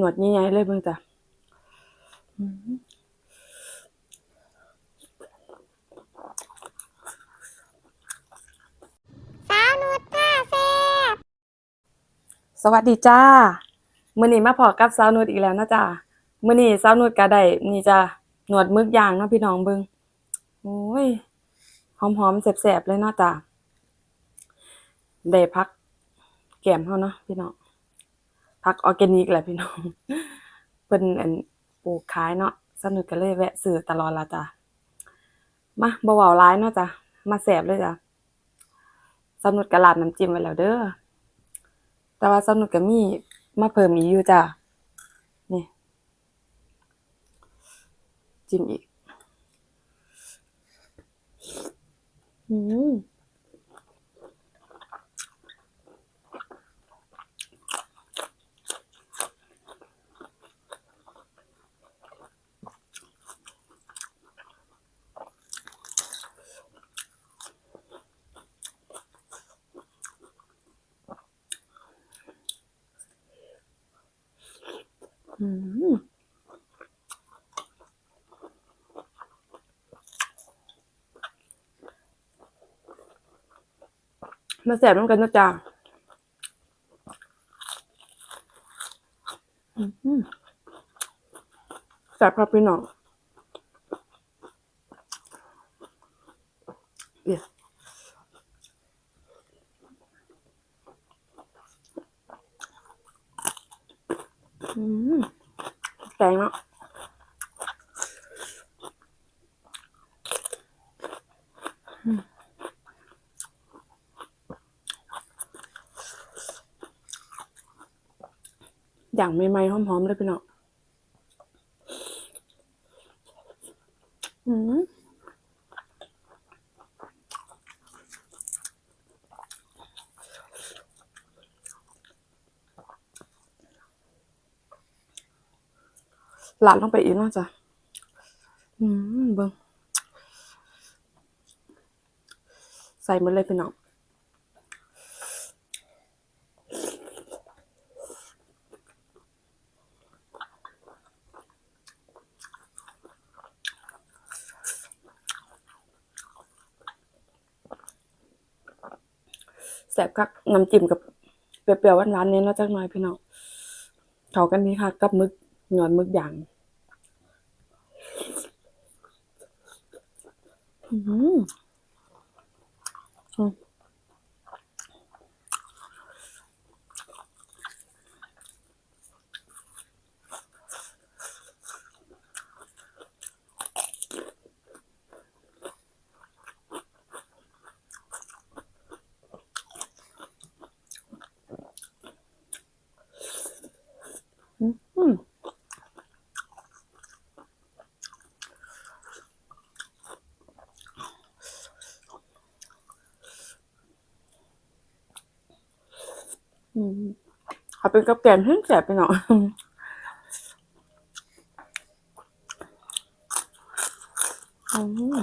หนวดใหญ่ๆเลยเบิ่งจ้ะอืมสาวนุชผ้าแซ่บสวัสดีจ้ามื้อนี้มาพอกับสาวนุชอีกแล้วนะจ้ามื้อนี้สาวนุชก็ได้นี่จ้ะหนวดหมึกย่างเนาะพี่น้องเบิ่งโอ้ยหอมๆแซ่บๆเลยเนาะจ้าได้พักแก้มเฮาเนาะพี่น้อง พักออร์แกนิกแหละพี่น้องเพิ่นอันปลูกขายเนาะสนุชก็เลยแวะซื้อตลอดละจ้ามาบ่เว้าหลายเนาะจ้ะมาแซ่บเลยจ้ะสนุชก็ราดน้ำจิ้มไว้แล้วเด้อแต่ว่าสนุกก็มีมาเพิ่มอีกอยู่จ้ะนี่จิ้มอีก อืม มาแสบน้ำกันนะจ๊ะแสบครับพี่น้องเดี๋ยวอืม แกงเนาะอย่างใหม่ๆหอมๆเลยพี่น้องอืม หลาดลงไปอีกเนาจ้ะอืมเบิงใส่หมดเลยพี่น้องแสบคักน้ำจิ้มกับเปรี้ยวๆหวานๆเนี่ยเนาจักหน่อยพี่น้องเขากันดีค่ะกับมึกหนวดหมึกอย่าง อืมอืมอืมอืม เอาเป็นกับแกมที่แสบไปหน่อยอืม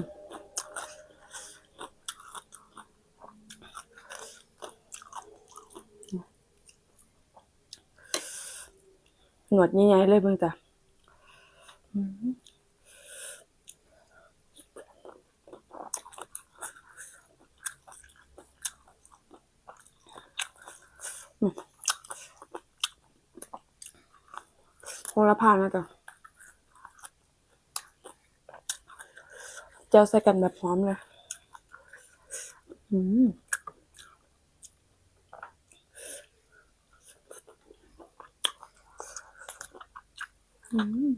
หนวดใหญ่ๆเลยเบิ่งจ้ะอืม โหระพานะจ๊ะเจ้าใส่กันแบบพร้อมเลยอืมอืม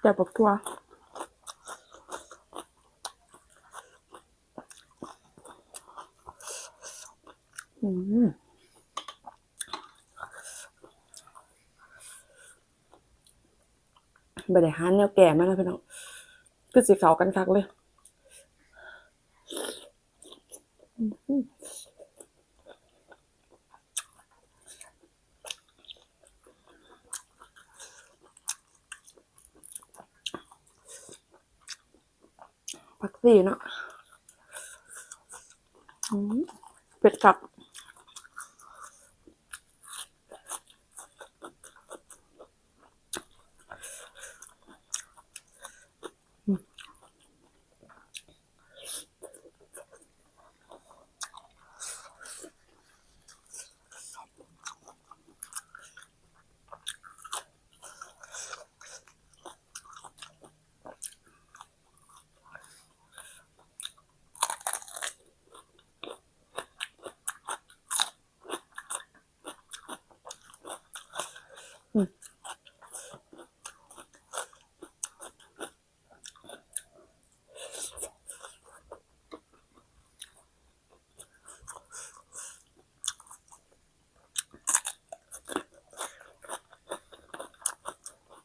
แต่บักทัว อืมบริหารแนวแก่มากนะพี่น้องคือสีขาวกันคักเลยผักสีเนาะเผ็ดครับ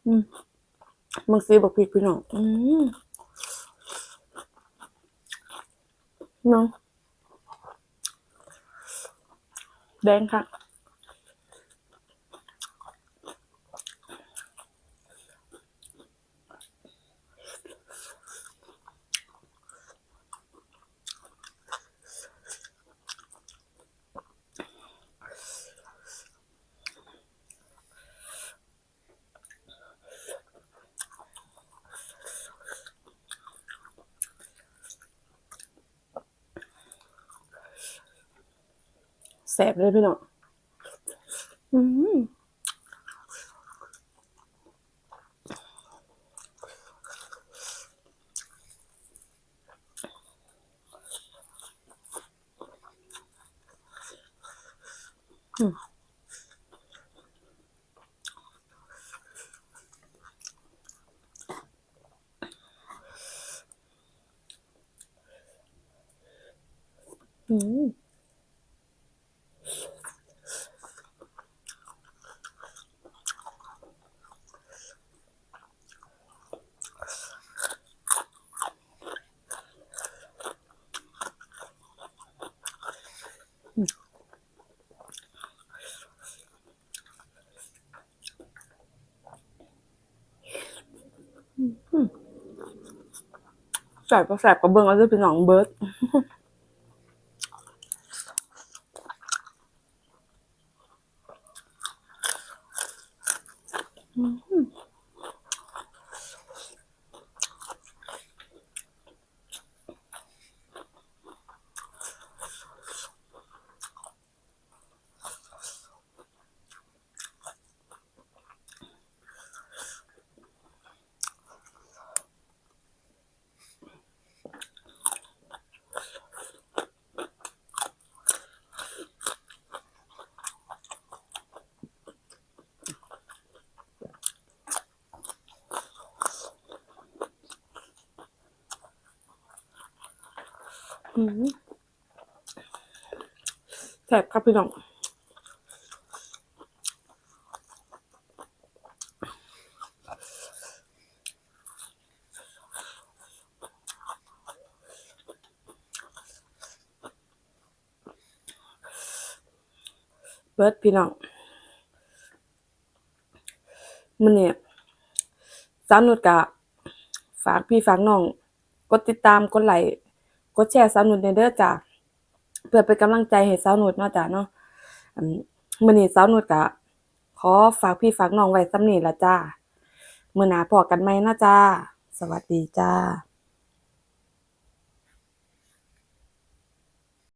อืม มึงซีบอกพี่พี่น้องอืมเนาะแดงค่ะ แสบเลยพี่น้องอืมอืมอืม แสบก็แสบกับเบิ้งเอาด้วยพี่น้องเบิร์ดอืม แสบครับพี่น้องเบิร์ดพี่น้องมันเนี่ยสาวนุดกะฝากพี่ฝากน้อง กดติดตามกดไลค์ กดแชร์สาวนุดในเด้อจ้าเพื่อเป็นกำลังใจให้สาวนุดเนาะจ้าเนาะมื้อนี้สาวนุดกะขอฝากพี่ฝากน้องไว้สำนีละจ้ามื้อหน้าพอกันไหมนะจ้า สวัสดีจ้า